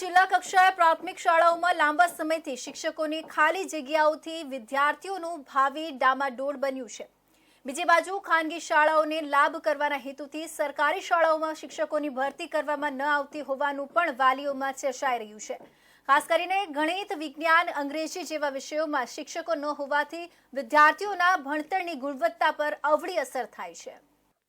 જિલ્લા કક્ષાએ પ્રાથમિક શાળાઓમાં લાંબા સમયથી શિક્ષકોની ખાલી જગ્યાઓથી વિદ્યાર્થીઓનું ભાવિ ડામાડોળ બન્યું છે. બીજી બાજુ ખાનગી શાળાઓને લાભ કરવાના હેતુથી સરકારી શાળાઓમાં શિક્ષકોની ભરતી કરવામાં ન આવતી હોવાનું પણ વાલીઓમાં ચર્ચાઈ રહ્યું છે. ખાસ કરીને ગણિત, વિજ્ઞાન, અંગ્રેજી જેવા વિષયોમાં શિક્ષકો ન હોવાથી વિદ્યાર્થીઓના ભણતરની ગુણવત્તા પર અવળી અસર થાય છે.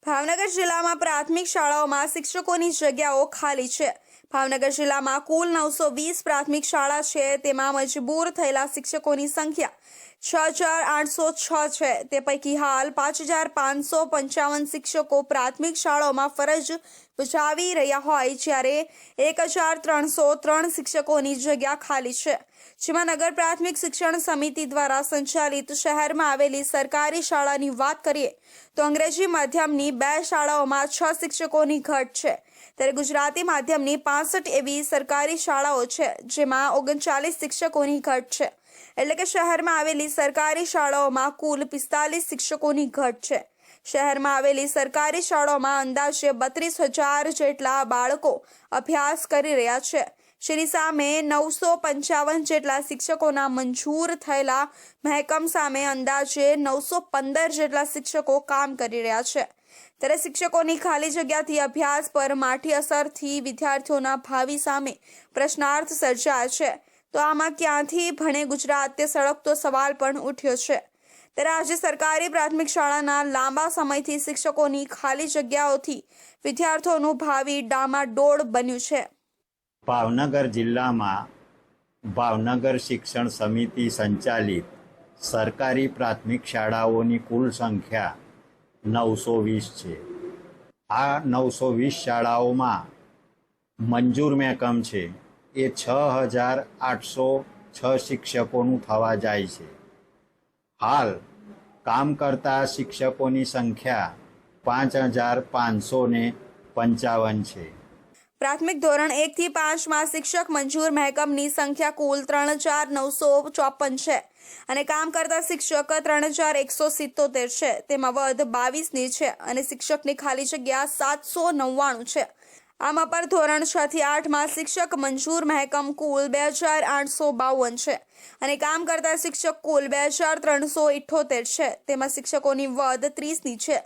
ભાવનગર જિલ્લામાં પ્રાથમિક શાળાઓમાં શિક્ષકોની જગ્યાઓ ખાલી છે. ભાવનગર જિલ્લામાં કુલ નવસો વીસ પ્રાથમિક શાળા છે. તેમાં મજબૂર થયેલા શિક્ષકોની સંખ્યા છ હજાર આઠસો છ છે. તે પૈકી હાલ પાંચ હજાર પાંચસો પંચાવન શિક્ષકો પ્રાથમિક શાળાઓમાં ફરજ બજાવી રહ્યા હોય, જ્યારે એક હજાર ત્રણસો ત્રણ શિક્ષકોની જગ્યા ખાલી છે. જેમાં નગર પ્રાથમિક શિક્ષણ સમિતિ દ્વારા સંચાલિત શહેરમાં આવેલી સરકારી શાળાની વાત કરીએ, તો અંગ્રેજી માધ્યમની બે શાળાઓમાં છ શિક્ષકોની ઘટ છે. ત્યારે ગુજરાતી માધ્યમની પાસઠ એવી સરકારી શાળાઓ છે, જેમાં ઓગણચાલીસ શિક્ષકોની ઘટ છે. એટલે કે શહેરમાં આવેલી સરકારી શાળાઓમાં કુલ પિસ્તાલીસ શિક્ષકોની ઘટ છે. શહેરમાં આવેલી સરકારી શાળાઓમાં અંદાજે બત્રીસ હજાર જેટલા બાળકો અભ્યાસ કરી રહ્યા છે. જેની સામે નવસો પંચાવન જેટલા શિક્ષકોના મંજૂર થયેલા મહેકમ સામે અંદાજે નવસો પંદર જેટલા શિક્ષકો કામ કરી રહ્યા છે. ત્યારે શિક્ષકોની ખાલી જગ્યાથી અભ્યાસ પર માઠી અસરથી વિદ્યાર્થીઓના ભાવિ સામે પ્રશ્નાર્થ સર્જાયા છે. તો આમાં ક્યાંથી ભણે ગુજરાત? તે સળગતો સવાલ પણ ઉઠ્યો છે. ત્યારે આજે સરકારી પ્રાથમિક શાળાના લાંબા સમયથી શિક્ષકોની ખાલી જગ્યાઓથી વિદ્યાર્થીઓનું ભાવિ ડામાડોળ બન્યું છે. ભાવનગર જિલ્લામાં ભાવનગર શિક્ષણ સમિતિ સંચાલિત સરકારી પ્રાથમિક શાળાઓની કુલ સંખ્યા નવસો વીસ છે. આ નવસો વીસ શાળાઓમાં મંજૂર મહેકમ છે એ છ હજાર આઠસો છ શિક્ષકોનું થવા જાય છે. હાલ કામ કરતા શિક્ષકોની સંખ્યા પાંચ હજાર પાંચસો પંચાવન છે. પ્રાથમિક ધોરણ એકથી પાંચમાં શિક્ષક મંજૂર મહેકમની સંખ્યા કુલ ત્રણ હજાર નવસો ચોપન છે અને કામ કરતા શિક્ષક ત્રણ હજાર એકસો સિત્તોતેર છે. તેમાં વધ બાવીસની છે અને શિક્ષકની ખાલી જગ્યા સાતસો નવ્વાણું છે. આમ અપર ધોરણ છ થી આઠમાં શિક્ષક મંજૂર મહેકમ કુલ બે હજાર આઠસો બાવન છે. અને કામ કરતા શિક્ષક કુલ બે હજાર ત્રણસો ઇઠ્ઠોતેર છે. તેમાં શિક્ષકોની વધ ત્રીસની છે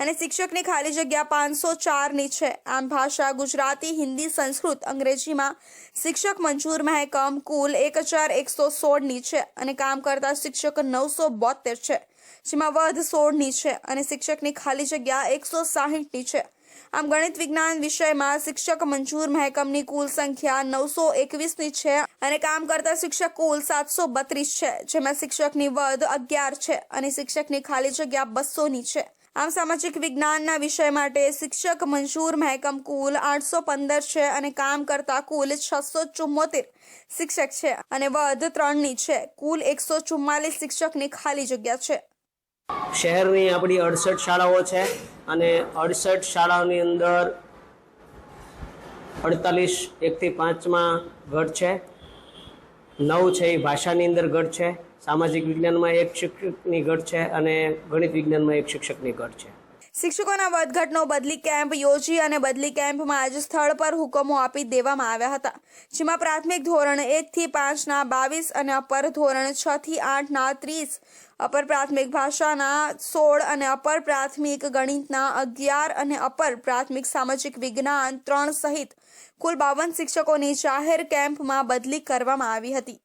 અને શિક્ષકની ખાલી જગ્યા પાંચસો ચારની છે. આમ ભાષા ગુજરાતી, હિન્દી, સંસ્કૃત, અંગ્રેજીમાં શિક્ષક મંજૂર મહેકમ કુલ એક હજાર એકસો સોળની છે અને કામ કરતા શિક્ષક નવસો બોતેર છે, જેમાં વધ સોળની છે અને શિક્ષકની ખાલી જગ્યા એકસો સાહીઠની છે. આમ ગણિત વિજ્ઞાન વિષયમાં શિક્ષક મંજૂર મહેકમની કુલ સંખ્યા નવસો એકવીસની છે અને કામ કરતા શિક્ષક કુલ સાતસો બત્રીસ છે, જેમાં શિક્ષકની વધ અગિયાર છે અને શિક્ષકની ખાલી જગ્યા બસોની છે. આમ સામાજિક વિજ્ઞાનના વિષય માટે શિક્ષક મંજૂર મહેકમ કુલ આઠસો પંદર છે અને કામ કરતા કુલ છસો ચુમ્મોતેર શિક્ષક છે અને વધ ત્રણની છે. કુલ એકસો ચુમ્માલીસ શિક્ષકની ખાલી જગ્યા છે. શહેરની આપણી અડસઠ શાળાઓ છે અને અડસઠ શાળાઓની અંદર અડતાલીસ એકથી પાંચમાં ઘટ છે. નવ છે એ ભાષાની અંદર ઘટ છે. સામાજિક વિજ્ઞાનમાં એક શિક્ષકની ઘટ છે અને ગણિત વિજ્ઞાનમાં એક શિક્ષકની ઘટ છે. શિક્ષકોના વધઘટનો બદલી કેમ્પ યોજી અને બદલી કેમ્પમાં આજ સ્થળ પર હુકમો આપી દેવામાં આવ્યા હતા. જેમાં પ્રાથમિક ધોરણ એકથી પાંચના બાવીસ અને અપર ધોરણ છ થી આઠના ત્રીસ, અપર પ્રાથમિક ભાષાના સોળ અને અપર પ્રાથમિક ગણિતના અગિયાર અને અપર પ્રાથમિક સામાજિક વિજ્ઞાન ત્રણ સહિત કુલ બાવન શિક્ષકોની જાહેર કેમ્પમાં બદલી કરવામાં આવી હતી.